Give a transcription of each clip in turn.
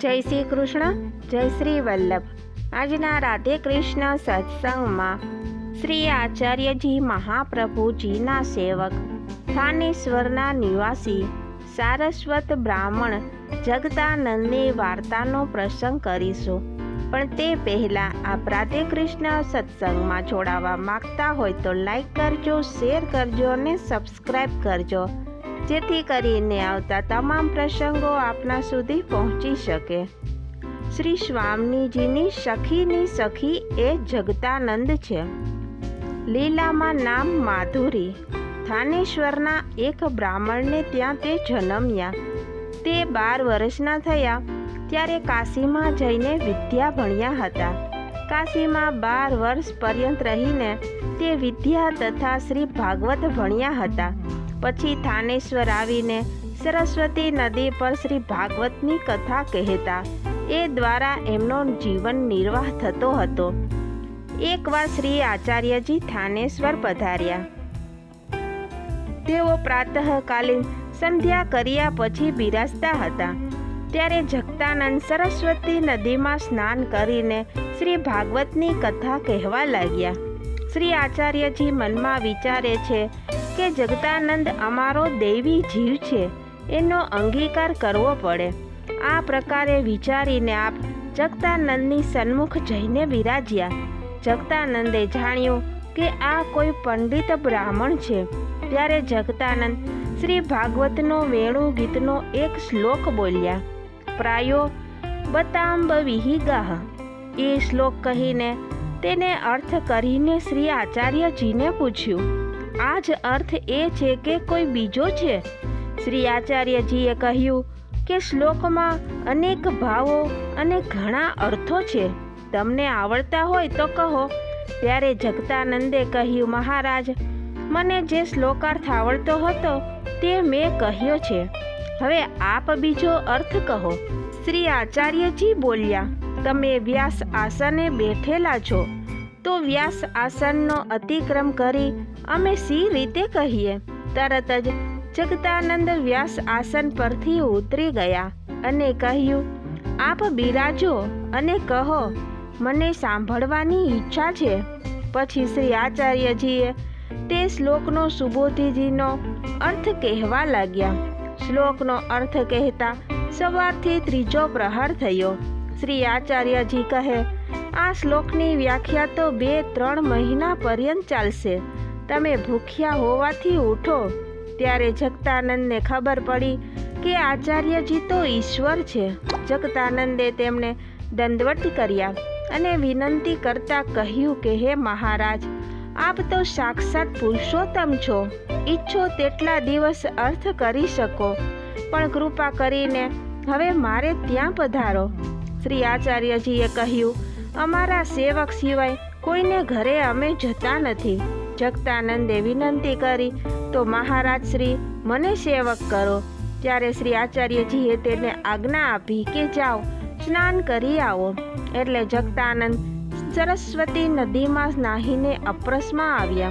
જય શ્રી કૃષ્ણ, જય શ્રી વલ્લભ. આજના રાધે કૃષ્ણ સત્સંગમાં શ્રી આચાર્યજી મહાપ્રભુજીના સેવક, થાનેશ્વરના નિવાસી સારસ્વત બ્રાહ્મણ જગદાનંદની વાર્તાનો પ્રસંગ કરીશું. પણ તે પહેલાં આપ રાધે કૃષ્ણ સત્સંગમાં જોડાવા માગતા હોય તો લાઈક કરજો, શેર કરજો અને સબસ્ક્રાઈબ કરજો. જેથી કરીને આવતા તમામ પ્રસંગો આપના સુધી પહોંચી શકે. શ્રી સ્વામીજીની સખીની સખી એ જગતાનંદ છે. લીલામાં નામ માધુરી. થાનેશ્વરના એક બ્રાહ્મણને ત્યાં તે જન્મ્યા. તે બાર વર્ષના થયા, ત્યારે કાશીમાં જઈને વિદ્યા ભણ્યા હતા. કાશીમાં બાર વર્ષ પર્યંત રહીને તે વિદ્યા તથા શ્રી ભાગવત ભણ્યા હતા. પછી થાનેશ્વર આવીને સરસ્વતી નદી પર શ્રી ભાગવતની કથા કહેતા. એ દ્વારા એમનો જીવન નિર્વાહ થતો હતો. એકવાર શ્રી આચાર્યજી થાનેશ્વર પધાર્યા. તેઓ પ્રાતઃકાલીન સંધ્યા કર્યા પછી બિરાજતા હતા. ત્યારે જગતાનંદ સરસ્વતી નદીમાં સ્નાન કરીને શ્રી ભાગવતની કથા કહેવા લાગ્યા. શ્રી આચાર્યજી મનમાં વિચારે છે કે જગતાનંદ અમારો દૈવી જીવ છે, એનો અંગીકાર કરવો પડે. આ પ્રકારે વિચારીને આપ જગતાનંદની સન્મુખ જઈને બિરાજ્યા જગતાનંદે જાણ્યું કે આ કોઈ પંડિત બ્રાહ્મણ છે. ત્યારે જગતાનંદ શ્રી ભાગવતનો વેણુ ગીતનો એક શ્લોક બોલ્યા. પ્રાયો બતાંબ વિહિગાહ એ શ્લોક કહીને તેને અર્થ કરીને શ્રી આચાર્યજીને પૂછ્યું. આ જ અર્થ એ છે કે કોઈ બીજો છે. શ્રી આચાર્યજીએ કહ્યું કે શ્લોકમાં અનેક ભાવો અને ઘણા અર્થો છે. તમને આવડતા હોય તો કહો. ત્યારે જગતાનંદે કહ્યું, મહારાજ, મને જે શ્લોકાર્થ આવડતો હતો તે મેં કહ્યો છે. હવે આપ બીજો અર્થ કહો. શ્રી આચાર્યજી બોલ્યા, તમે વ્યાસ આસને બેઠેલા છો. તો વ્યાસ આસનનો અતિક્રમ કરી અમે સી રીતે કહીએ? તરત જ જગતાનંદ વ્યાસ આસન પરથી ઉતરી ગયા અને કહ્યું, આપ બિરાજો અને કહો, મને સાંભળવાની ઈચ્છા છે. પછી શ્રી આચાર્યજીએ તે શ્લોકનો સુબોધીજીનો અર્થ કહેવા લાગ્યા. શ્લોકનો અર્થ કહેતા સવારથી ત્રીજો પ્રહાર થયો. શ્રી આચાર્યજી કહે, આ શ્લોકની વ્યાખ્યા તો બે ત્રણ મહિના પર્યંત ચાલશે. તમે ભૂખ્યા હોવાથી ઉઠો. ત્યારે જગતાનંદને ખબર પડી કે આચાર્યજી તો ઈશ્વર છે. જગતાનંદે તેમને દંડવટ કર્યા અને વિનંતી કરતા કહ્યું કે, હે મહારાજ, આપ તો સાક્ષાત પુરુષોત્તમ છો. ઈચ્છો તેટલા દિવસ અર્થ કરી શકો. પણ કૃપા કરીને હવે મારે ત્યાં પધારો. શ્રી આચાર્યજીએ કહ્યું, અમારા સેવક સિવાય કોઈને ઘરે અમે જતા નથી. જગતાનંદે વિનંતી કરી, તો મહારાજ શ્રી, મને સેવક કરો. ત્યારે શ્રી આચાર્યજીએ તેને આજ્ઞા આપી કે જાઓ, સ્નાન કરી આવો. એટલે જગતાનંદ સરસ્વતી નદીમાં નાહીને અપ્રસમાં આવ્યા.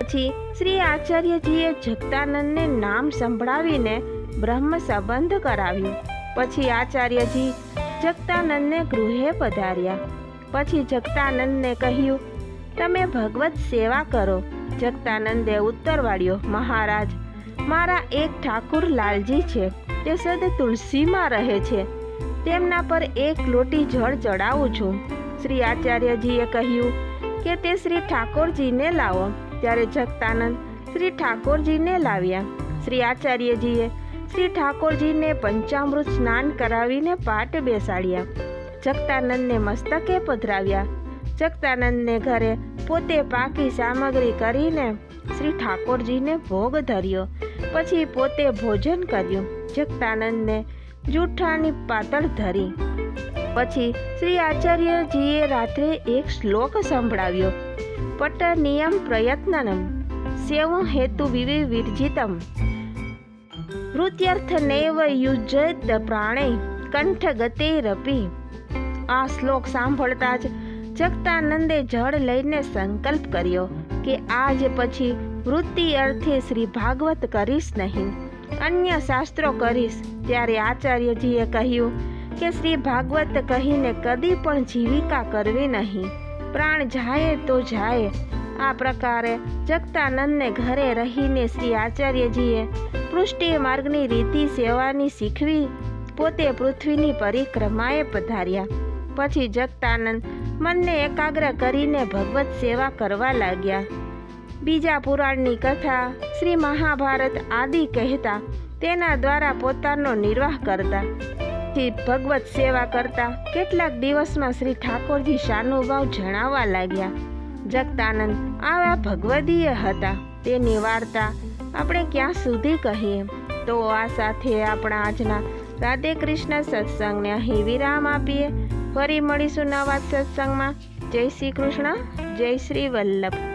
પછી શ્રી આચાર્યજીએ જગતાનંદને નામ સંભળાવીને બ્રહ્મ સંબંધ કરાવ્યું. પછી આચાર્યજી જગતાનંદને ગૃહે પધાર્યા. પછી જગતાનંદને કહ્યું તમે ભગવત સેવા કરો. જગતાનંદે ઉત્તર વાળ્યો મહારાજ, મારા એક ઠાકુર લાલજી છે. તે સદ તુલસીમાં રહે છે. તેમના પર એક લોટી જળ ચડાવું છું. શ્રી આચાર્યજીએ કહ્યું કે તે શ્રી ઠાકોરજીને લાવો. ત્યારે જગતાનંદ શ્રી ઠાકોરજીને લાવ્યા. શ્રી આચાર્યજીએ શ્રી ઠાકોરજીને પંચામૃત સ્નાન કરાવીને પાટ બેસાડ્યા. જગતાનંદને મસ્તકે પધરાવ્યા. જગતાનંદને ઘરે પોતે પાકી સામગ્રી કરીને શ્રી ઠાકોરજીને ભોગ ધર્યો. પછી પોતે ભોજન કર્યું. જગતાનંદને જૂઠાની પાતળ ધરી. પછી શ્રી આચાર્યજીએ રાત્રે એક શ્લોક સંભળાવ્યો. પટ નિયમ પ્રયત્નનમ, સેવ હેતુ વિવે વિરજિતમ. વૃત્યર્થ નૈવ યુજ્યત પ્રાણે કંઠ ગતે રપી આ શ્લોક સાંભળતા જ જગતાનંદે જળ લઈને સંકલ્પ કર્યો કે આજ પછી વૃત્તિ અર્થે શ્રી ભાગવત કરીશ નહીં. અન્ય શાસ્ત્રો કરીશ. ત્યારે આચાર્યજીએ કહ્યું કે શ્રી ભાગવત કહીને કદી પણ જીવિકા કરવી નહીં. પ્રાણ જાય તો જાય. આ પ્રકારે જગતાનંદને ઘરે રહીને શ્રી આચાર્યજીએ પૃષ્ટિ માર્ગની રીતિ સેવાની શીખવી, પોતે પૃથ્વીની પરિક્રમાએ પધાર્યા. પછી જગતાનંદ મનને એકાગ્ર કરીને ભગવત સેવા કરવા લાગ્યા. બીજા પુરાણની કથા શ્રી મહાભારત આદિ કહેતા તેના દ્વારા પોતાનો નિર્વાહ કરતા. ભગવત સેવા કરતા કેટલાક દિવસમાં શ્રી ઠાકોરજી શાનુભાવ જણાવવા લાગ્યા. જગતાનંદ આવા ભગવદીય હતા. તેની વાર્તા આપણે ક્યાં સુધી કહીએ? તો આ સાથે આપણા આજના રાધે કૃષ્ણ સત્સંગને અહીં વિરામ આપીએ. ફરી મળીશું નવા સત્સંગમાં. જય શ્રી કૃષ્ણ જય શ્રી વલ્લભ.